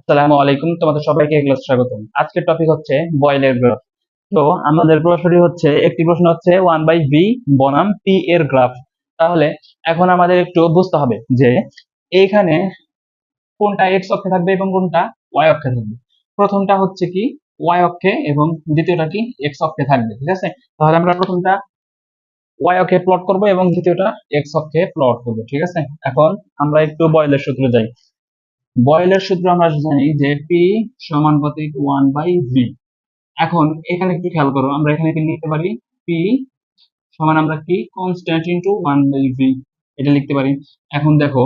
আসসালামু আলাইকুম, তোমাদের সবাইকে ক্লাস স্বাগতম। আজকের টপিক হচ্ছে বয়েলের গ্রাফ তো আমাদের প্রশ্নটি হচ্ছে, একটি প্রশ্ন হচ্ছে ওয়ান বাই ভি বনাম পি এর গ্রাফ তাহলে এখন আমাদের একটু বুঝতে হবে যে এইখানে কোনটা এক্স অক্ষে থাকবে এবং কোনটা ওয়াই অক্ষে থাকবে। প্রথমটা হচ্ছে কি ওয়াই অক্ষে এবং দ্বিতীয়টা কি এক্স অক্ষে থাকবে, ঠিক আছে? তাহলে আমরা প্রথমটা ওয়াই অক্ষে প্লট করব এবং দ্বিতীয়টা এক্স অক্ষে প্লট করব, ঠিক আছে? এখন আমরা একটু বয়েলের সূত্রে যাই। বয়েলের সূত্র আমরা জানি যে পি সমানুপাতিক ওয়ান বাই ভি এখন এখানে একটু খেয়াল করো, আমরা এখানে কি লিখতে পারি? পি সমান আমরা কি? Constant into one by V এটা লিখতে পারি। এখন দেখো,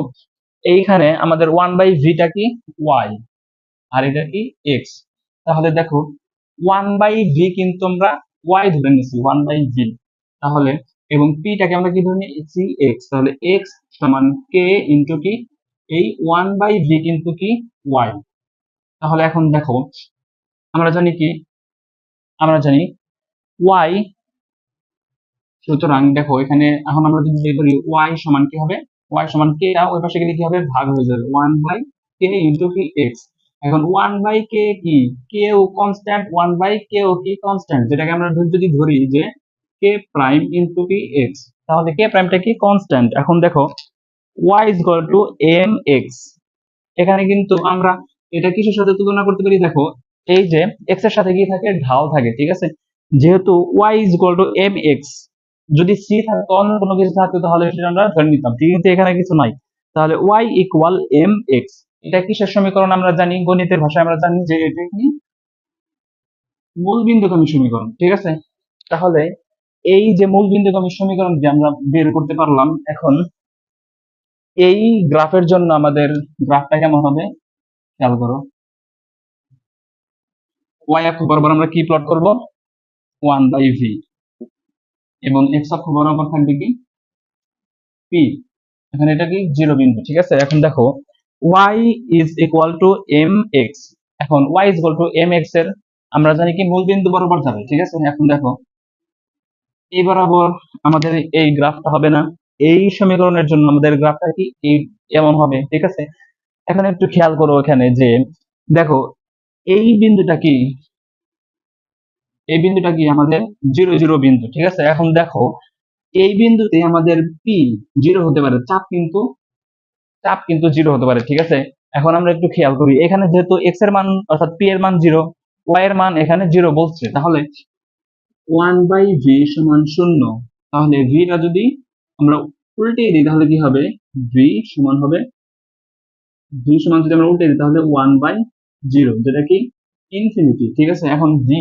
এইখানে আমাদের ওয়ান বাই ভিটা কি? ওয়াই আর এটা কি? এক্স তাহলে দেখো ওয়ান বাই ভি কিন্তু আমরা ওয়াই ধরে নিছি ওয়ান বাই ভি তাহলে, এবং পিটাকে আমরা কি ধরে নিয়েছি এক্স তাহলে এক্স সমান কে ইন্টু কি? এই ওয়ান বাই ভি কিন্তু কি? ওয়াই তাহলে এখন দেখো, আমরা জানি কি? আমরা জানি ওয়াই সুতরাং দেখো এখানে এখন আমরা যদি করি ওয়াই সমান কি হবে? ওয়াই সমান কে ওই পাশে গেলে কি হবে? ভাগ হয়ে যাবে। ওয়ান বাই কে ইন্টু কি? এক্স এখন ওয়ান বাই কে? কি কেও কনস্ট্যান্ট ওয়ান বাই কেও কি? কনস্ট্যান্ট যেটাকে আমরা যদি ধরি যে কে প্রাইম ইন্টু কি? এক্স তাহলে কে প্রাইমটা কি? কনস্ট্যান্ট এখন দেখো y is equal to mx এখানে কিন্তু আমরা এটা কিসের সাথে তুলনা করতে পারি? দেখো, এই যে x এর সাথে কি থাকে? ঢাল থাকে, ঠিক আছে? যেহেতু y যদি c থাকতো অন্য কোনো কিছু তাহলে সেটা আমরা ধরে নিতাম। কিন্তু এখানে কিছু নাই। তাহলে y এটা কিসের সমীকরণ আমরা জানি? গণিতের ভাষায় আমরা জানি যে এটা কি? মূল বিন্দুগামী সমীকরণ, ঠিক আছে? তাহলে এই যে মূল বিন্দুগামী সমীকরণটি আমরা বের করতে পারলাম, এখন এই গ্রাফের জন্য আমাদের গ্রাফটা কেমন হবে? খেয়াল করো। ওয়াই অক্ষ বরাবর আমরা কি প্লট করব? ওয়ান বাই ভি এবং এক্স অক্ষ বরাবর থাকবে কি? পি এখানে এটা কি? জিরো বিন্দু, ঠিক আছে? এখন দেখো y is equal to m x এখন y is equal to m এক্সের, আমরা জানি কি মূল বিন্দু বরাবর যাবে, ঠিক আছে? এখন দেখো, এই বরাবর আমাদের এই গ্রাফটা হবে না। এই সমীকরণের জন্য আমাদের গ্রাফটা কি? এই এমন হবে, ঠিক আছে? এখন একটু খেয়াল করো এখানে যে, দেখো, এই বিন্দুটা কি? এই বিন্দুটা কি আমাদের জিরো জিরো বিন্দু, ঠিক আছে? এখন দেখো, এই বিন্দুতে আমাদের পি জিরো হতে পারে, চাপ কিন্তু চাপ কিন্তু জিরো হতে পারে, ঠিক আছে? এখন আমরা একটু খেয়াল করি, এখানে যেহেতু এক্সের মান, অর্থাৎ পি এর মান জিরো ওয়াই এর মান এখানে জিরো বলছে, তাহলে ওয়ান বাই ভি সমান শূন্য, তাহলে ভিটা যদি আমরা উল্টে দিই, তাহলে কি হবে? ভি সমান হবে ভি সমান যদি আমরা উল্টে দিই, তাহলে ওয়ান বাই জিরো যেটা কি? ইনফিনিটি ঠিক আছে? এখন জি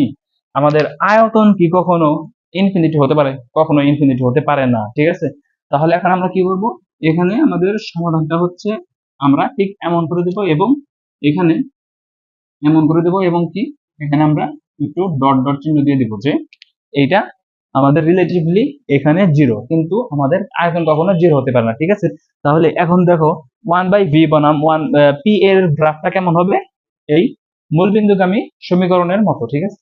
আমাদের আয়তন কি কখনো ইনফিনিটি হতে পারে? কখনো ইনফিনিটি হতে পারে না, ঠিক আছে? তাহলে এখন আমরা কি করব এখানে আমাদের সমাধানটা হচ্ছে আমরা ঠিক এমন করে দেব এবং এখানে এমন করে দেব এবং কি? এখানে আমরা একটু ডট ডট চিহ্ন দিয়ে দেব যে এইটা আমাদের রিলেটিভলি এখানে জিরো কিন্তু আমাদের আয়তন কখনো জিরো হতে পারে না, ঠিক আছে? তাহলে এখন দেখো ওয়ান বাই ভি বনাম ওয়ান পি এর গ্রাফটা কেমন হবে? এই মূলবিন্দুগামী সমীকরণের মতো, ঠিক আছে?